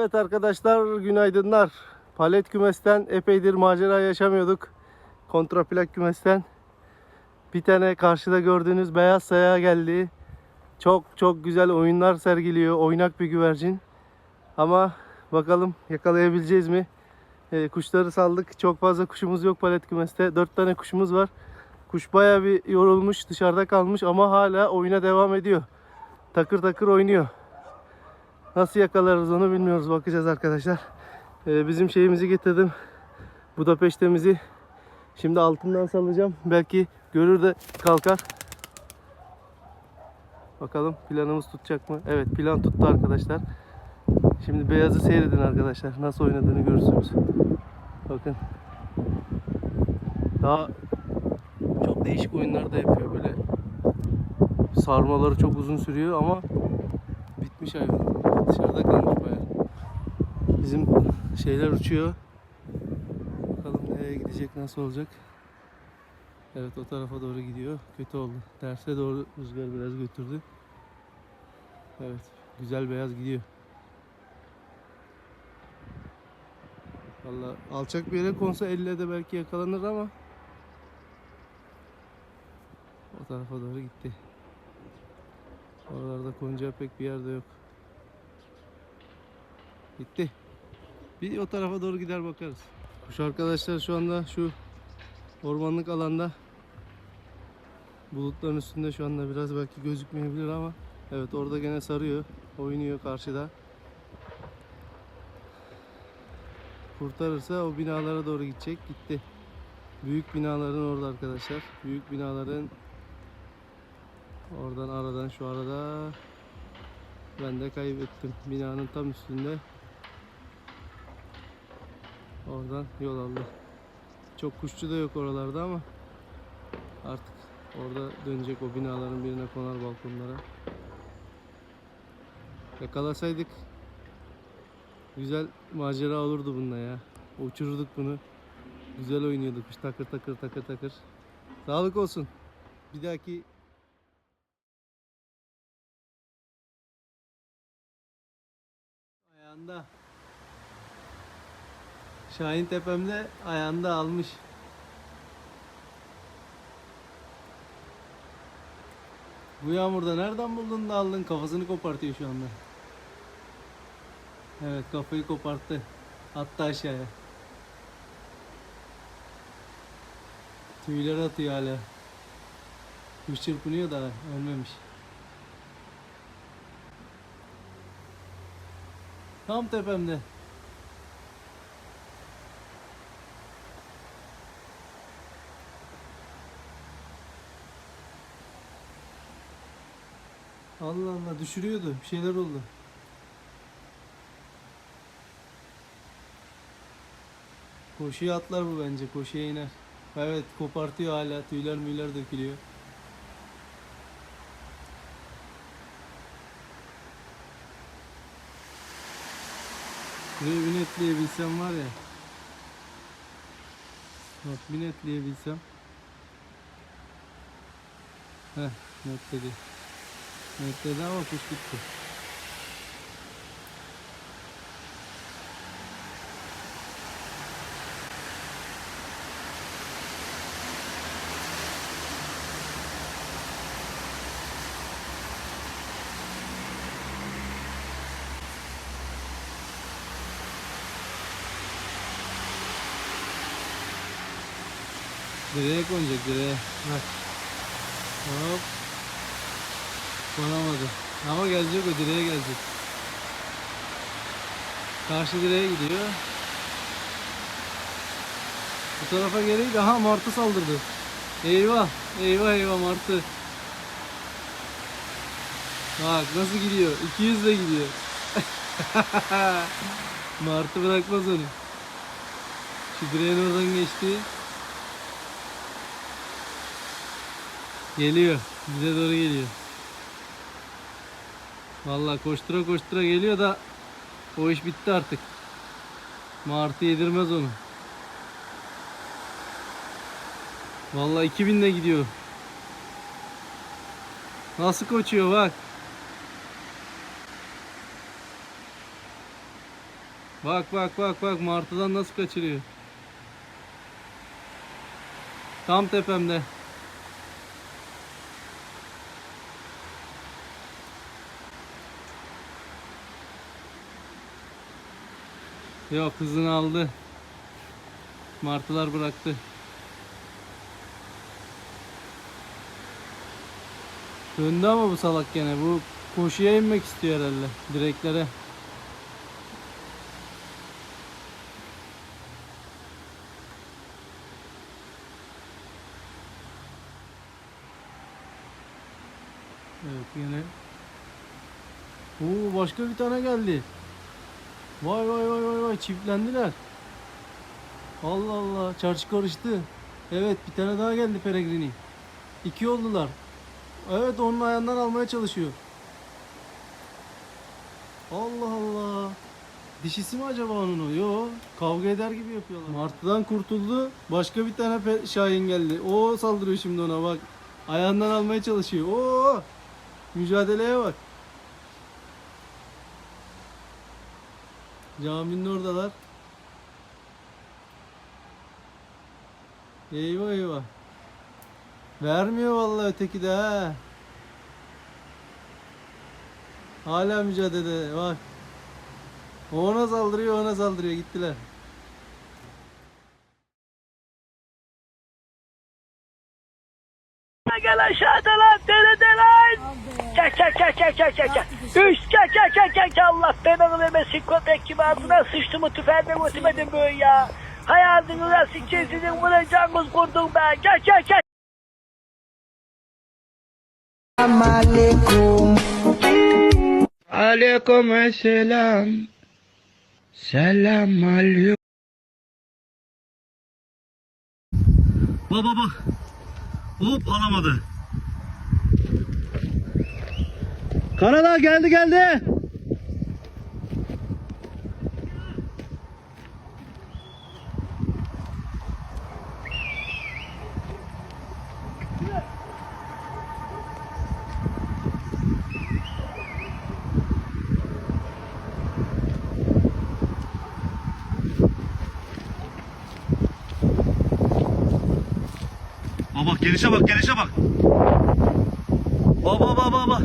Evet arkadaşlar günaydınlar. Palet kümesten epeydir macera yaşamıyorduk. Kontraplak kümesten bir tane karşıda gördüğünüz beyaz sayağa geldi. Çok çok güzel oyunlar sergiliyor. Oynak bir güvercin. Ama bakalım yakalayabileceğiz mi? Ee, kuşları saldık. Çok fazla kuşumuz yok palet kümeste. 4 tane kuşumuz var. Kuş baya bir yorulmuş, dışarıda kalmış ama hala oyuna devam ediyor. Takır takır oynuyor. Nasıl yakalarız onu bilmiyoruz. Bakacağız arkadaşlar. Ee, bizim şeyimizi getirdim. Budapeştemizi. Şimdi altından salacağım. Belki görür de kalkar. Bakalım planımız tutacak mı? Evet plan tuttu arkadaşlar. Şimdi beyazı seyredin arkadaşlar. Nasıl oynadığını görürsünüz. Bakın. Daha çok değişik oyunlar da yapıyor böyle. Sarmaları çok uzun sürüyor ama bitmiş hayvan. Dışarıda kalmış bayağı. Bizim şeyler uçuyor. Bakalım nereye gidecek, nasıl olacak. Evet o tarafa doğru gidiyor. Kötü oldu. Terse doğru rüzgar biraz götürdü. Evet güzel beyaz gidiyor. Valla alçak bir yere konsa elle de belki yakalanır ama o tarafa doğru gitti. Oralarda konca pek bir yerde yok. Gitti. Bir o tarafa doğru gider bakarız. Kuş arkadaşlar şu anda şu ormanlık alanda bulutların üstünde şu anda biraz belki gözükmeyebilir ama evet orada gene sarıyor. Oynuyor karşıda. Kurtarırsa o binalara doğru gidecek. Gitti. Büyük binaların orada arkadaşlar. Büyük binaların oradan aradan şu arada ben de kaybettim. Binanın tam üstünde. Oradan yol aldı. Çok kuşçu da yok oralarda ama artık orada dönecek o binaların birine konar balkonlara. Yakalasaydık güzel macera olurdu bununla ya. Uçururduk bunu. Güzel oynuyordu kuş takır takır takır takır. Sağlık olsun. Bir dahaki ayağında Şahin tepemde ayağında almış. Bu yağmurda nereden buldun da aldın? Kafasını kopartıyor şu anda. Evet kafayı koparttı. Attı aşağıya. Tüyler atıyor hala. Kuş çırpınıyor da ölmemiş. Tam tepemde. Allah Allah düşürüyordu. Bir şeyler oldu. Koşuya atlar bu bence. Koşuya iner. Evet kopartıyor hala. Tüyler müyler dökülüyor. Buraya bir netleyebilsem var ya. Bak bir netleyebilsem. Heh netledi. Netledi ama kuş gitti. Direğe konacak direğe. Bak. Hop. Konamadı. Ama gelecek o direğe gelecek. Karşı direğe gidiyor. Bu tarafa geri aha martı saldırdı. Eyvah. Eyvah eyvah martı. Bak nasıl gidiyor. 200 de gidiyor. martı bırakmaz onu. Şu direğin oradan geçti. Geliyor. Bize doğru geliyor. Vallahi koştura koştura geliyor da o iş bitti artık. Martı yedirmez onu. Vallahi 2000 de gidiyor. Nasıl koşuyor bak. Bak bak bak bak martıdan nasıl kaçırıyor. Tam tepemde. Yok hızını aldı. Martılar bıraktı. Döndü ama bu salak gene. Bu koşuya inmek istiyor herhalde. Direklere. Evet yine. Oo başka bir tane geldi. Vay vay vay vay vay çiftlendiler. Allah Allah çarşı karıştı. Evet bir tane daha geldi Peregrini. İki oldular. Evet onun ayağından almaya çalışıyor. Allah Allah. Dişisi mi acaba onun o? Yo. Kavga eder gibi yapıyorlar. Martıdan kurtuldu. Başka bir tane Şahin geldi. O saldırıyor şimdi ona bak. Ayağından almaya çalışıyor. Oo! Mücadeleye bak. Caminin oradalar. Eyvah eyvah. Vermiyor vallahi öteki de ha. Hala mücadelede bak. Ona saldırıyor ona saldırıyor gittiler. Gel aşağıda lan derede lan. Çek çek çek çek çek çek çek. Üç çek çek çek çek çek. Allah belanı vermesin köpek gibi ağzına sıçtı mı tüfeğime götürmedin böyle ya. Hayatını nasıl kesidin vuracağınız kurdun be. Çek çek çek. Aleyküm selam. Selam aleyküm. Baba bak. Hop alamadı. Kanada geldi geldi. Baba bak gelişe bak gelişe bak. Baba baba baba.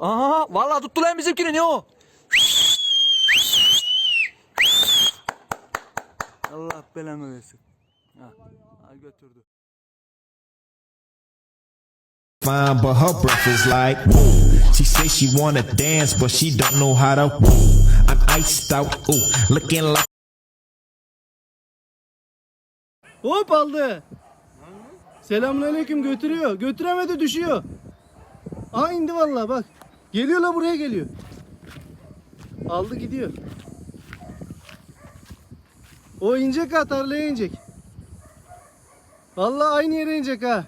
Aha vallahi tuttu lan bizimkini ne o? Allah belanı versin. Ha, götürdü. fine, but her breath is like woo. She say she wanna dance, but she don't know how to woo. I'm iced out, ooh, looking like. Hop aldı. Selamünaleyküm götürüyor. Götüremedi düşüyor. Aa indi vallahi bak. Geliyor la buraya geliyor. Aldı gidiyor. O inecek ha tarlaya inecek. Vallahi aynı yere inecek ha.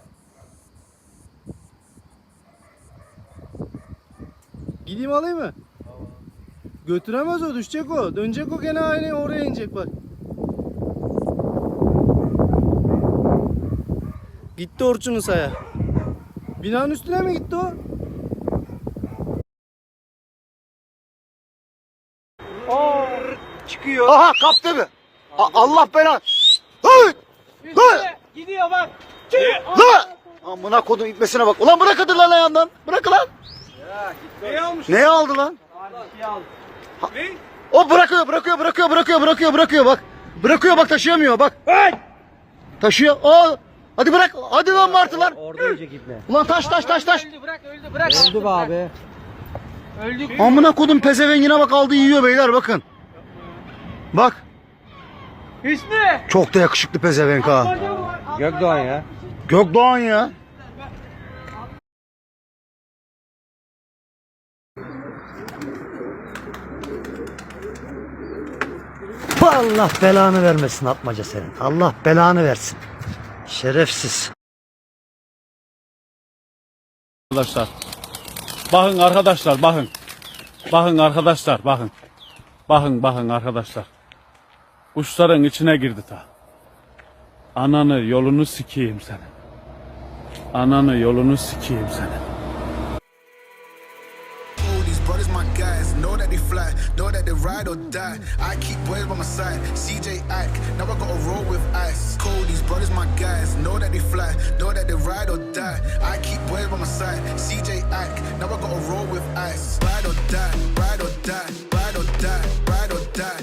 Gideyim alayım mı? Götüremez o düşecek o. Dönecek o gene aynı oraya inecek bak. Gitti Orçun'un saya. Binanın üstüne mi gitti o? Çıkıyor. Aha kaptı mı? A- Allah belanı. Hey! Hey! Gidiyor bak. La! Amına kodum itmesine bak. Ulan bırak hadi lan ayağından. Bırak lan. Neyi aldı lan? Ha- O bırakıyor, bırakıyor, bırakıyor, bırakıyor, bırakıyor, bırakıyor bak. Bırakıyor bak taşıyamıyor bak. Taşıyor. O Hadi bırak. Hadi lan martılar. Orada yiyecek. Ulan taş taş taş taş. Bırak öldü bırak. Öldü be abi. Amına kodum pezevengine bak aldı yiyor beyler bakın. Bak. Hüsnü. Çok da yakışıklı pezevenk ha. Gökdoğan ya. Gökdoğan ya. Allah belanı vermesin atmaca senin. Allah belanı versin. Şerefsiz. Arkadaşlar. Bakın arkadaşlar bakın. Bakın arkadaşlar bakın. Bakın bakın arkadaşlar. Kuşların içine girdi ta. Ananı yolunu sikeyim seni. Ananı yolunu sikeyim seni. These brothers my guys, know that they fly, know that they ride or die. I keep boys by my side, CJ Ike, now I gotta roll with ice. Cold, brothers my guys, know that they fly, know that they ride or die. I keep boys by my side, CJ Ike, now I gotta roll with ice. Ride or die, ride or die, ride or die, ride or die,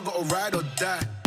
I gotta ride or die.